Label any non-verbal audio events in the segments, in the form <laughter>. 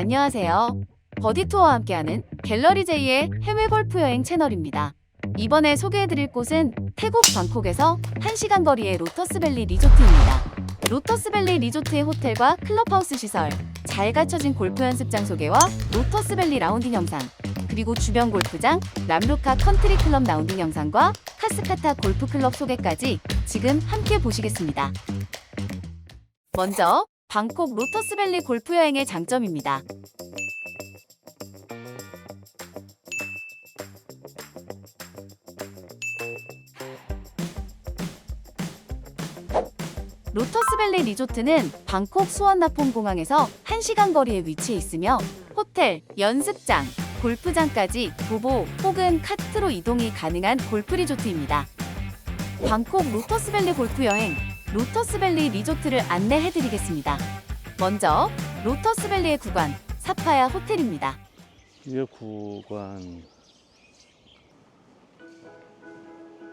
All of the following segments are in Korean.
안녕하세요. 버디 투어와 함께하는 갤러리 J의 해외 골프 여행 채널입니다. 이번에 소개해드릴 곳은 태국 방콕에서 1시간 거리의 로터스밸리 리조트입니다. 로터스밸리 리조트의 호텔과 클럽하우스 시설, 잘 갖춰진 골프 연습장 소개와 로터스밸리 라운딩 영상, 그리고 주변 골프장, 람루카 컨트리 클럽 라운딩 영상과 카스카타 골프 클럽 소개까지 지금 함께 보시겠습니다. 먼저 방콕 로터스밸리 골프 여행의 장점입니다. 로터스밸리 리조트는 방콕 수원나폼 공항에서 1시간 거리에 위치해 있으며 호텔, 연습장, 골프장까지 도보 혹은 카트로 이동이 가능한 골프 리조트입니다. 방콕 로터스밸리 골프 여행, 로터스밸리 리조트를 안내해 드리겠습니다. 먼저 로터스밸리의 구간 사파야 호텔입니다. 이게 구간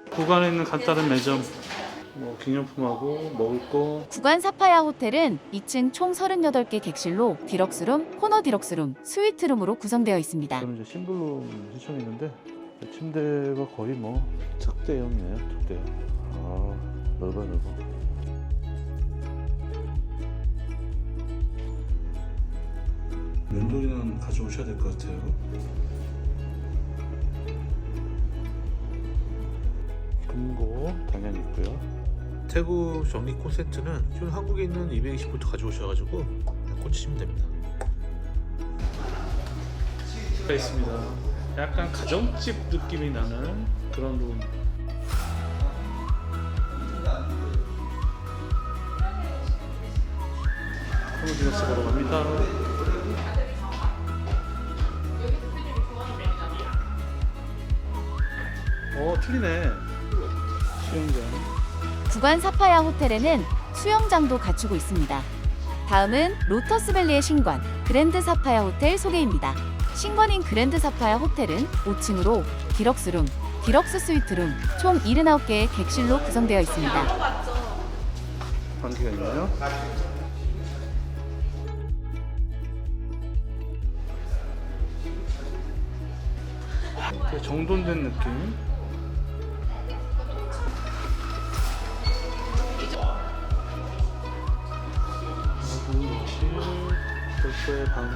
구간에 있는 간단한 매점 뭐 기념품하고 먹을 거 구간 사파야 호텔은 2층 총 38개 객실로 디럭스룸, 코너 디럭스룸, 스위트룸으로 구성되어 있습니다. 저는 이제 심블룸 신청했는데 침대가 거의 뭐 특대형이네요 특대형 아 넓어 넓어 면도기는 가져오셔야 될 것 같아요 금고 당연히 있고요 태국 정리 콘센트는 기존 한국에 있는 220V 가져오셔가지고 그냥 꽂히시면 됩니다. 가 있습니다. 약간 가정집 느낌이 나는 그런 룸. 코모디너스 보러 갑니다. 어 틀리네. 수영장. 구간 사파야 호텔에는 수영장도 갖추고 있습니다. 다음은 로터스밸리의 신관 그랜드 사파야 호텔 소개입니다. 신관인 그랜드 사파야 호텔은 5층으로 디럭스룸, 디럭스 스위트룸 총 79개의 객실로 구성되어 있습니다. 관계가 있나요? 되게 정돈된 느낌. 골프의 방이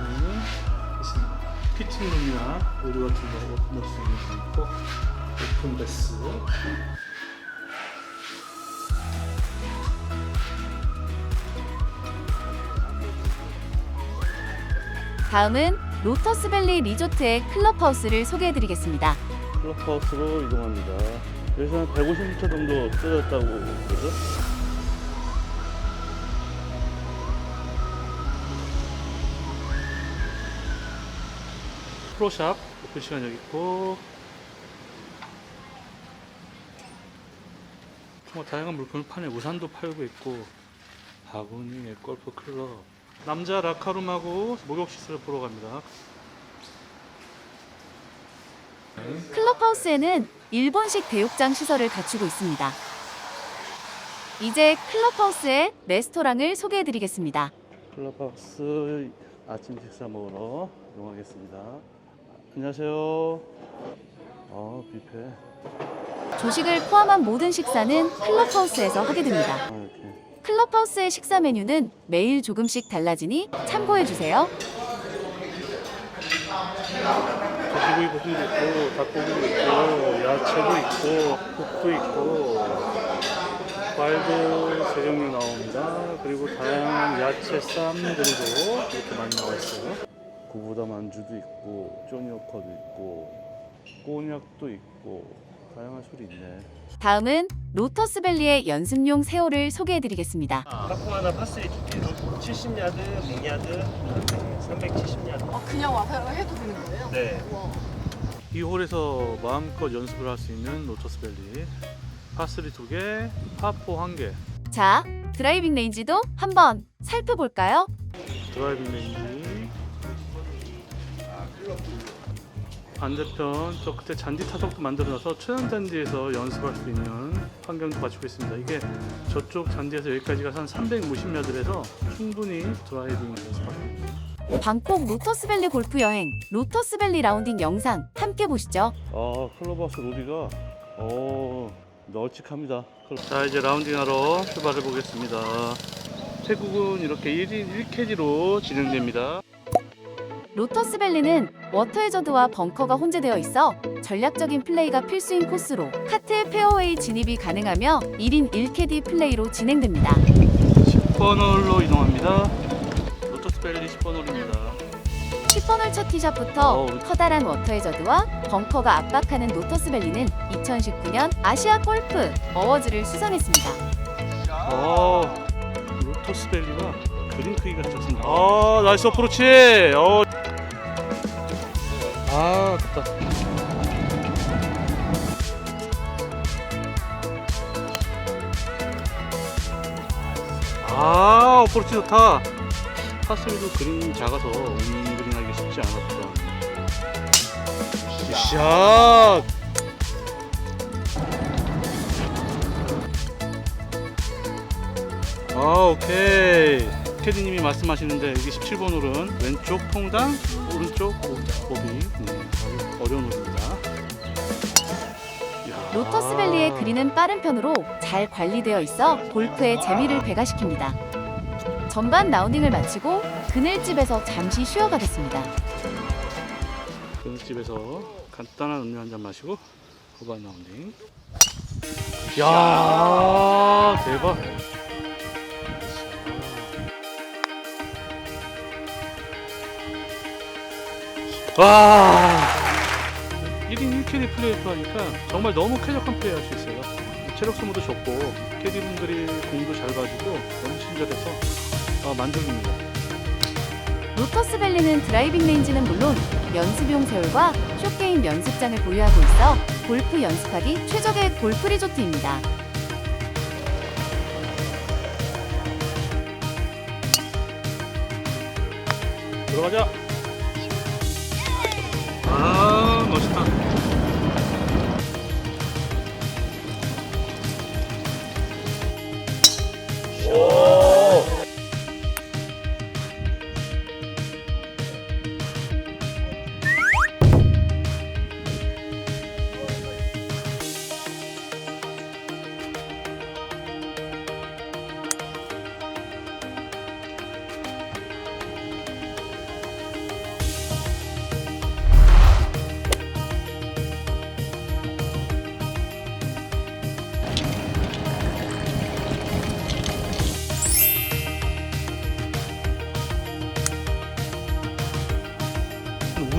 있습니다. 피팅룸이나 의류 같은 거 넣을 수 있는 게 있고 오픈 베스. 다음은 로터스밸리 리조트의 클럽하우스를 소개해드리겠습니다. 클럽하우스로 이동합니다. 여기서 한 150m 정도 떨어졌다고 그러죠? 프로샵 오픈 시간 여기 있고 정말 다양한 물품을 파네 우산도 팔고 있고 바구니 골프 클럽 남자 라카룸하고 목욕 시설을 보러 갑니다. 클럽하우스에는 일본식 대욕장 시설을 갖추고 있습니다. 이제 클럽하우스의 레스토랑을 소개해드리겠습니다. 클럽하우스 아침 식사 먹으러 이동하겠습니다. 안녕하세요. 아, 뷔페. 조식을 포함한 모든 식사는 클럽하우스에서 하게 됩니다. 아, 이렇게. 클럽하우스의 식사 메뉴는 매일 조금씩 달라지니 참고해주세요. 돼지고기 볶음도 있고, 닭고기도 있고, 야채도 있고, 국도 있고, 과일도 세 종류 나옵니다. 그리고 다양한 야채 쌈들도 이렇게 많이 나와 있어요. 구보다 만주도 있고, 쪼니오커도 있고, 꼬냑도 있고, 다양한 술이 있네. 다음은 로터스밸리의 연습용 세호를 소개해드리겠습니다. 파포 하나 파스리 두 개, 70야드, 100야드, 370야드. 아, 그냥 와서 해도 되는 거예요? 네. 우와. 이 홀에서 마음껏 연습을 할 수 있는 로터스밸리 파3 2개, 파4 1개 자, 드라이빙 레인지도 한번 살펴볼까요? 드라이빙 레인지 반대편 저 그때 잔디 타석도 만들어놔서 천연 잔디에서 연습할 수 있는 환경도 갖추고 있습니다 이게 저쪽 잔디에서 여기까지가 한 350야드에서 충분히 드라이빙 연습할 수 있습니다 방콕 로터스밸리 골프 여행, 로터스밸리 라운딩 영상 함께 보시죠. 아 클럽하우스 로비가 어 널찍합니다. 자 이제 라운딩하러 출발해 보겠습니다. 태국은 이렇게 1인 1캐디로 진행됩니다. 로터스밸리는 워터 해저드와 벙커가 혼재되어 있어 전략적인 플레이가 필수인 코스로 카트 페어웨이 진입이 가능하며 1인 1캐디 플레이로 진행됩니다. 10번 홀로 이동합니다. 로터스밸리 10번 홀입니다. 10번 홀 첫 티샷부터 어우. 커다란 워터 해저드와 벙커가 압박하는 로터스밸리는 2019년 아시아 골프 어워즈를 수상했습니다. 어 로터스밸리가 그린 크기가 좋습니다. 아 나이스 어프로치. 어. 아 좋다. 아 어프로치 좋다. 파스리도 그린 작아서 은그린 하기 쉽지 않았던. 샷. 아 오케이 캐디님이 말씀하시는데 여기 17번 홀은 왼쪽 통당 오른쪽 오비 네, 아주 어려운 홀입니다 이야. 로터스밸리의 그린은 빠른 편으로 잘 관리되어 있어 골프의 재미를 배가시킵니다. 전반 라운딩을 마치고 그늘집에서 잠시 쉬어가겠습니다. 그 집에서 간단한 음료 한 잔 마시고 후반 라운딩 야 대박 와 1인 1캐디 플레이를 하니까 정말 너무 쾌적한 플레이 할 수 있어요 체력 소모도 좋고 캐디분들이 공도 잘 가지고 너무 친절해서 아, 만족입니다 로터스밸리는 드라이빙 레인지는 물론 연습용 세울과 쇼게임 연습장을 보유하고 있어 골프 연습하기 최적의 골프 리조트입니다. 들어가자.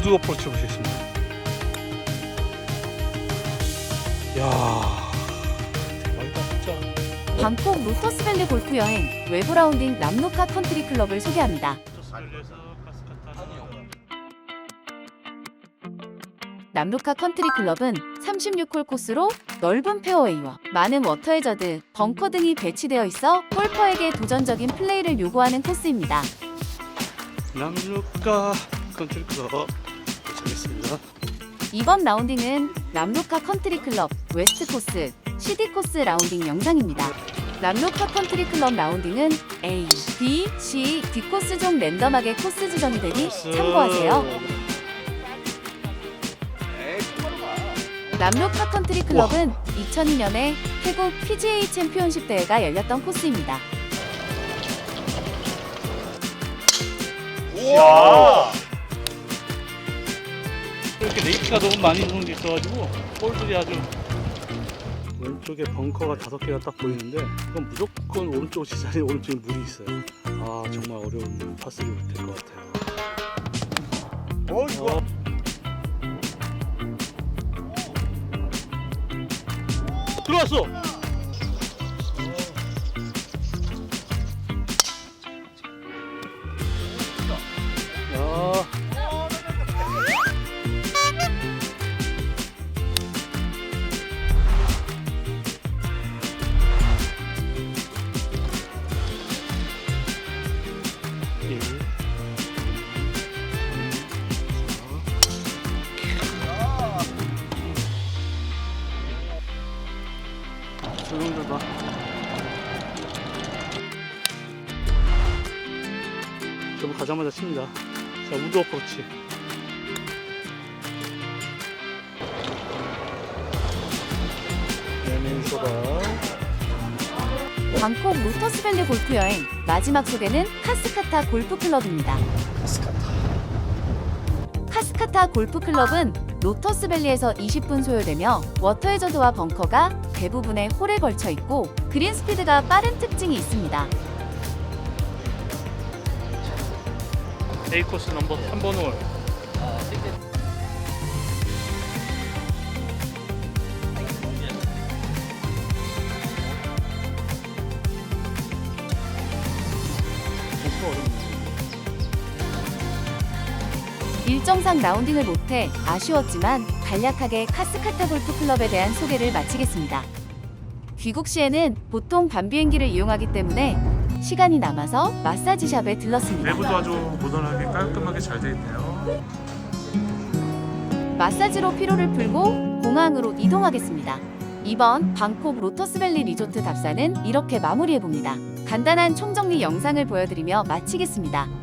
우드 어프로치 보시겠습니다. 야 대박이다 진짜. 방콕 로터스밸리 골프 여행 외부 라운딩 람노카 컨트리 클럽을 소개합니다. 남루카 컨트리 클럽은 36홀 코스로 넓은 페어웨이와 많은 워터 해저드, 벙커 등이 배치되어 있어 골퍼에게 도전적인 플레이를 요구하는 코스입니다. 남루카 컨트리 클럽 도착했습니다. 이번 라운딩은 람루카 컨트리 클럽 웨스트 코스, CD 코스 라운딩 영상입니다. 람루카 컨트리 클럽 라운딩은 A, B, C, D 코스 중 랜덤하게 코스 지정이 되니 참고하세요. 남루카 컨트리 클럽은 2002년에 태국 PGA 챔피언십 대회가 열렸던 코스입니다. 야 이렇게 레이트가 너무 많이 있는 게 있어가지고 볼들이 아주 왼쪽에 벙커가 다섯 개가 딱 보이는데 이건 무조건 오른쪽 지자리 <laughs> 오른쪽에 물이 있어요. 아 정말 어려운 파스리 될것 같아요. 어 이거 들어왔어. 조용들봐 저거 가자마자 칩니다 자, 우드 어프로치. 레민소라. 방콕 로터스밸리 골프 여행 마지막 소개는 카스카타 골프 클럽입니다. 카스카타 골프 클럽은 로터스밸리에서 20분 소요되며 워터 해저드와 벙커가 대부분의 홀에 걸쳐 있고 그린 스피드가 빠른 특징이 있습니다. A 코스 넘버 3번 홀. 일정상 라운딩을 못해 아쉬웠지만 간략하게 카스카타 골프 클럽에 대한 소개를 마치겠습니다. 귀국 시에는 보통 밤 비행기를 이용하기 때문에 시간이 남아서 마사지샵에 들렀습니다. 내부도 아주 모던하게 깔끔하게 잘돼 있네요. 마사지로 피로를 풀고 공항으로 이동하겠습니다. 이번 방콕 로터스밸리 리조트 답사는 이렇게 마무리해봅니다. 간단한 총정리 영상을 보여드리며 마치겠습니다.